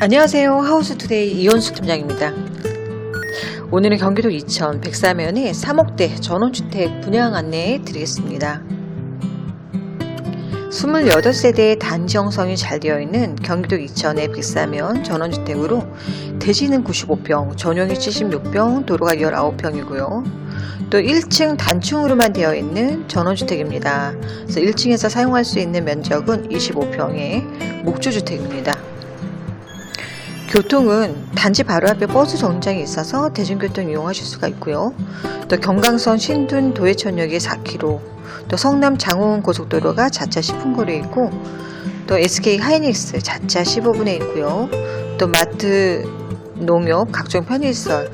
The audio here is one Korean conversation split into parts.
안녕하세요. 하우스투데이 이원수 팀장입니다. 오늘은 경기도 이천 백사면의 3억대 전원주택 분양 안내해 드리겠습니다. 28세대의 단지 형성이 잘 되어 있는 경기도 이천의 백사면 전원주택으로 대지는 95평, 전용이 76평, 도로가 19평이고요. 또 1층 단층으로만 되어 있는 전원주택입니다. 그래서 1층에서 사용할 수 있는 면적은 25평의 목조주택입니다. 교통은 단지 바로 앞에 버스 정류장이 있어서 대중교통 이용하실 수가 있고요. 또 경강선 신둔 도해천역이 4km, 또 성남 장호원 고속도로가 자차 10분 거리에 있고, 또 SK 하이닉스 자차 15분에 있고요. 또 마트, 농협, 각종 편의시설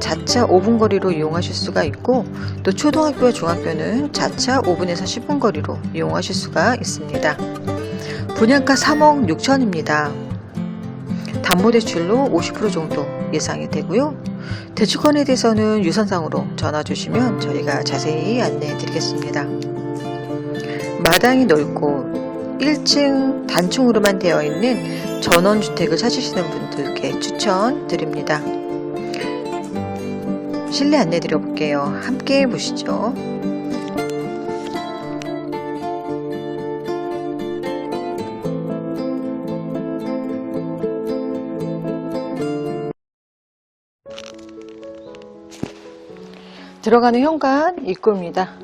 자차 5분 거리로 이용하실 수가 있고, 또 초등학교와 중학교는 자차 5분에서 10분 거리로 이용하실 수가 있습니다. 분양가 3억 6천입니다. 담보대출로 50% 정도 예상이 되고요. 대출권에 대해서는 유선상으로 전화 주시면 저희가 자세히 안내해 드리겠습니다. 마당이 넓고 1층 단층으로만 되어 있는 전원주택을 찾으시는 분들께 추천드립니다. 실내 안내 드려볼게요. 함께 보시죠. 들어가는 현관 입구입니다.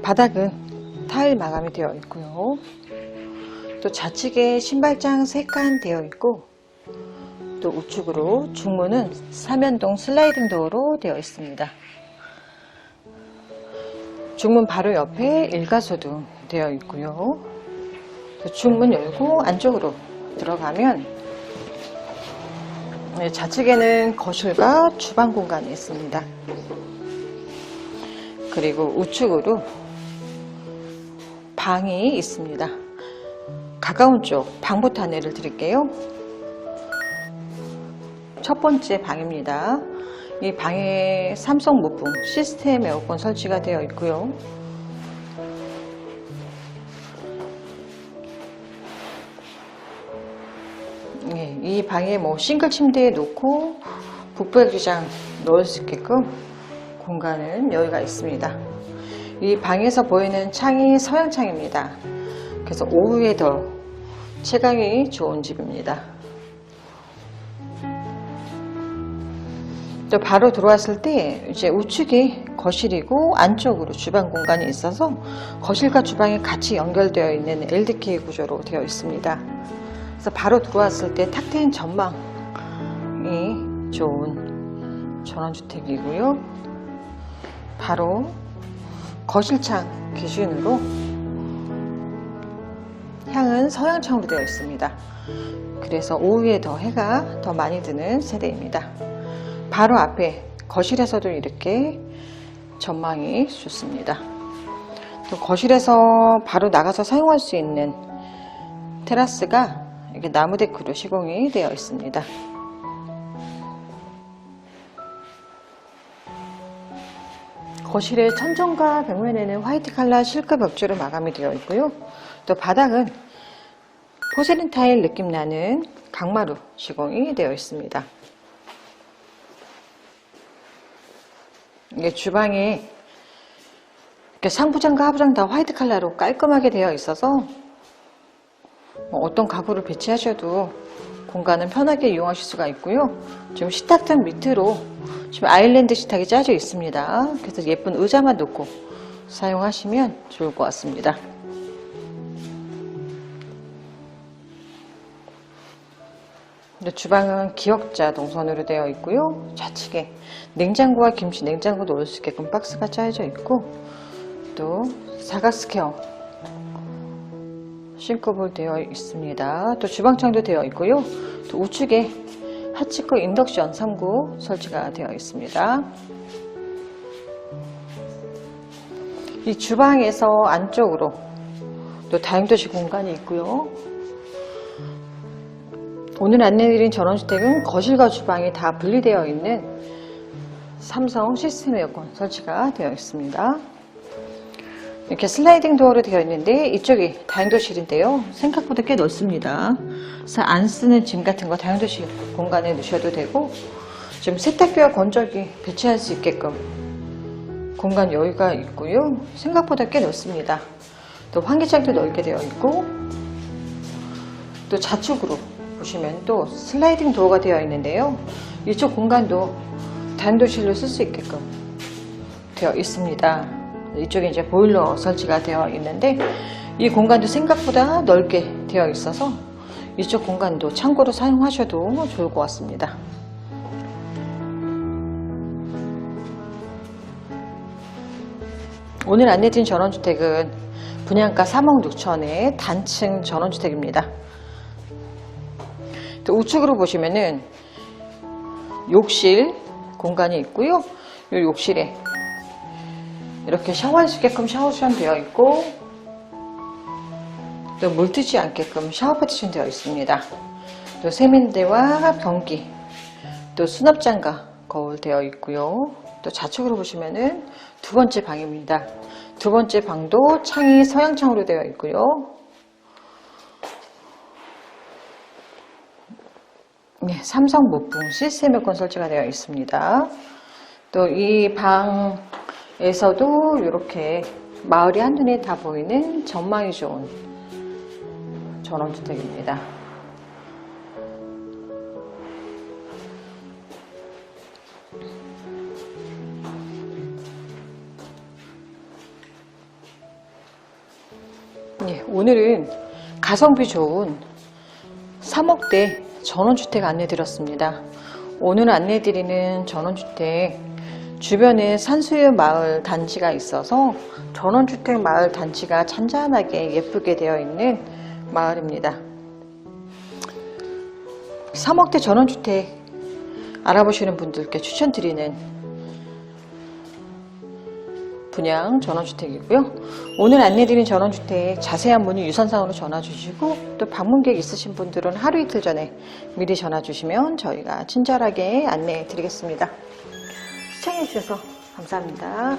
바닥은 타일 마감이 되어 있고요. 또 좌측에 신발장 3칸 되어 있고 또 우측으로 중문은 사면동 슬라이딩 도어로 되어 있습니다. 중문 바로 옆에 일가소도 되어 있고요. 또 중문 열고 안쪽으로 들어가면 네, 좌측에는 거실과 주방 공간이 있습니다. 그리고 우측으로 방이 있습니다. 가까운 쪽 방부터 안내를 드릴게요. 첫 번째 방입니다. 이 방에 삼성 무풍 시스템 에어컨 설치가 되어 있고요. 예, 이 방에 뭐 싱글 침대에 놓고 북박이장 넣을 수 있게끔 공간은 여유가 있습니다. 이 방에서 보이는 창이 서양창입니다. 그래서 오후에 더 채광이 좋은 집입니다. 바로 들어왔을 때 이제 우측이 거실이고 안쪽으로 주방 공간이 있어서 거실과 주방이 같이 연결되어 있는 LDK 구조로 되어 있습니다. 그래서 바로 들어왔을 때 탁 트인 전망이 좋은 전원주택이고요. 바로 거실창 기준으로 향은 서양창으로 되어 있습니다. 그래서 오후에 더 해가 더 많이 드는 세대입니다. 바로 앞에 거실에서도 이렇게 전망이 좋습니다. 또 거실에서 바로 나가서 사용할 수 있는 테라스가 이렇게 나무 데크로 시공이 되어 있습니다. 거실의 천정과 벽면에는 화이트 칼라 실크 벽지로 마감이 되어 있고요. 또 바닥은 포세린 타일 느낌 나는 강마루 시공이 되어 있습니다. 이게 주방에 이렇게 상부장과 하부장 다 화이트 칼라로 깔끔하게 되어 있어서 뭐 어떤 가구를 배치하셔도 공간을 편하게 이용하실 수가 있고요. 지금 식탁장 밑으로 지금 아일랜드 식탁이 짜져 있습니다. 그래서 예쁜 의자만 놓고 사용하시면 좋을 것 같습니다. 주방은 기역자 동선으로 되어 있고요. 좌측에 냉장고와 김치, 냉장고 넣을 수 있게끔 박스가 짜여져 있고 또 사각 스퀘어 싱크볼 되어 있습니다. 또 주방창도 되어 있고요. 또 우측에 하치코 인덕션 3구 설치가 되어 있습니다. 이 주방에서 안쪽으로 또 다용도실 공간이 있고요. 오늘 안내드린 전원주택은 거실과 주방이 다 분리되어 있는 삼성 시스템 에어컨 설치가 되어 있습니다. 이렇게 슬라이딩 도어로 되어 있는데 이쪽이 다용도실인데요. 생각보다 꽤 넓습니다. 그래서 안 쓰는 짐 같은 거 다용도실 공간에 넣으셔도 되고 지금 세탁기와 건조기 배치할 수 있게끔 공간 여유가 있고요. 생각보다 꽤 넓습니다. 또 환기장도 넓게 되어 있고 또 좌측으로 보시면 또 슬라이딩 도어가 되어 있는데요. 이쪽 공간도 단도실로 쓸 수 있게끔 되어 있습니다. 이쪽에 이제 보일러 설치가 되어 있는데 이 공간도 생각보다 넓게 되어 있어서 이쪽 공간도 창고로 사용하셔도 좋을 것 같습니다. 오늘 안내드린 전원주택은 분양가 3억 6천에 단층 전원주택입니다. 또 우측으로 보시면은 욕실 공간이 있고요. 이 욕실에 이렇게 샤워할 수 있게끔 샤워션 되어 있고 또 물 뜨지 않게끔 샤워 파티션 되어 있습니다. 또 세면대와 변기 또 수납장과 거울 되어 있고요. 또 좌측으로 보시면은 두 번째 방입니다. 두 번째 방도 창이 서양창으로 되어 있고요. 네, 삼성 무풍 시스템 에어컨 설치가 되어 있습니다. 또 이 방에서도 이렇게 마을이 한눈에 다 보이는 전망이 좋은 전원주택입니다. 예, 오늘은 가성비 좋은 3억대 전원주택 안내 드렸습니다. 오늘 안내 드리는 전원주택 주변에 산수유 마을 단지가 있어서 전원주택 마을 단지가 잔잔하게 예쁘게 되어 있는 마을입니다. 3억대 전원주택 알아보시는 분들께 추천드리는 분양 전원주택이고요. 오늘 안내드린 전원주택 자세한 문의 유선상으로 전화 주시고 또 방문 계획 있으신 분들은 하루 이틀 전에 미리 전화 주시면 저희가 친절하게 안내해 드리겠습니다. 시청해 주셔서 감사합니다.